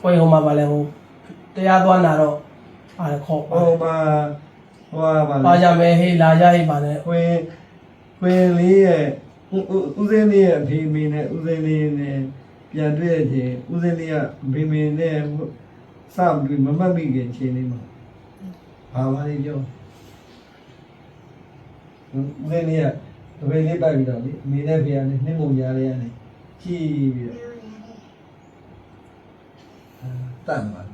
ကိုယ်ဟိုမှာပါလဲဟိုတရားသွားနာတော့ပါလေခေါ်ပါဟိုမှာဟိုပါပါလေကြမယ်ဟေးလာကြဟေးပါနဲ့ခွင်ခွင်လေးရဲ့ဦးဦးစင်းလေးရဲ့အဖေမေနဲ့ဦးစင်းလေးနဲ့ပြန်တွေ့တဲ့ချိန်ဦးစင်းလေးကမေမေနဲ့စပြီးမမတ်မိခင်ချိန်လေးမှာဘာပါလဲပြောဦးစင်းလေးကဘယ်လေးပိုက်ပြီးတော့လေအမေနဲ့ဖေကနေနှိမ့်မုံကြားလေးကနေကြည့်ပြီးတော့ တတ်မှာ။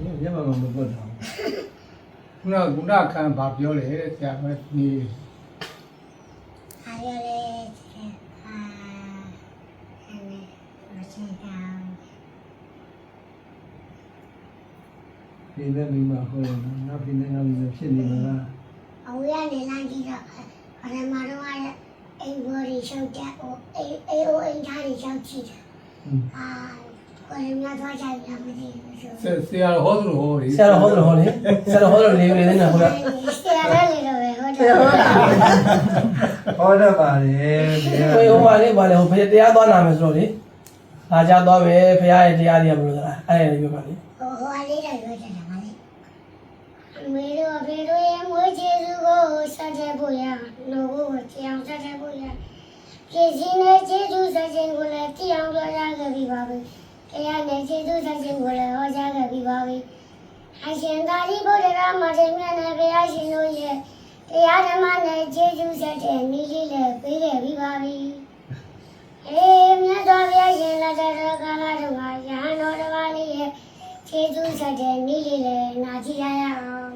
ဒီမျက်မှောက်မပတ်တော့။ခုနကခုနခံဘာပြောလဲတဲ့ဆရာမနေ။ဟာရလေဆရာ။ဟာ။အဲ့ဒါဆရာ။ဒီလည်းမိမဟုတ်ရနော်။နောက်ဒီလည်းငါ့ကိုဖြစ်နေမှာလား။အဝေးကနေလမ်းကြည့်တော့ဘာလဲမတော့ရအိမ်ဘော်ရီရှောက်တဲ့အိုအိုအိမ်သားတွေရှောက်ကြည့်တာ။အာ ကိုယ်များသွားကြရတာမသိဘူးဆိုဆရာဆရာဟောသလိုဟောလေဆရာတော်ဟောတယ်ဟောလေဆရာတော်ဟောတယ်လေးလေးနဲ့ဟောတာဆရာလည်းလေတော့ပဲဟုတ်တယ်ဟုတ်လားဟောတော့ပါလေဘယ်ဟောပါလေပါလေဟိုဖခင်တရားသွားနာမယ်ဆိုတော့လေလာကြသွားပဲဖခင်ရဲ့တရားတွေကဘယ်လိုလဲအဲ့ဒါလေးပြောပါလေဟိုဟိုလေးတော့ပြောချင်တာပါလေမေတို့အဖေတို့ရဲ့မွေးကျေးဇူးကိုဆက်ချက်ဖို့ရလူကိုကြအောင်ဆက်ချက်ဖို့ရပြည့်စည်နေကျေးဇူးဆက်ခြင်းကိုလည်းတည်အောင်လုပ်ရခဲ့ပြီပါဘူး တရားနဲ့ကျေးဇူးဆက်ခြင်းကိုလည်းဟောကြားခဲ့ပြီပါပဲအရှင်သာရိပုတ္တရာမထေရမြတ်နဲ့ဘုရားရှင်တို့ရဲ့တရားဓမ္မနဲ့ကျေးဇူးဆက်တဲ့နည်းလေးလည်းပေးခဲ့ပြီပါပြီအေးမြတ်စွာဘုရားရှင်လက်ထက်ကကာလတုန်းကရဟန်းတော်တစ်ပါးလေးရဲ့ကျေးဇူးဆက်တဲ့နေ့လေးလည်းနာကြည့်ရရအောင်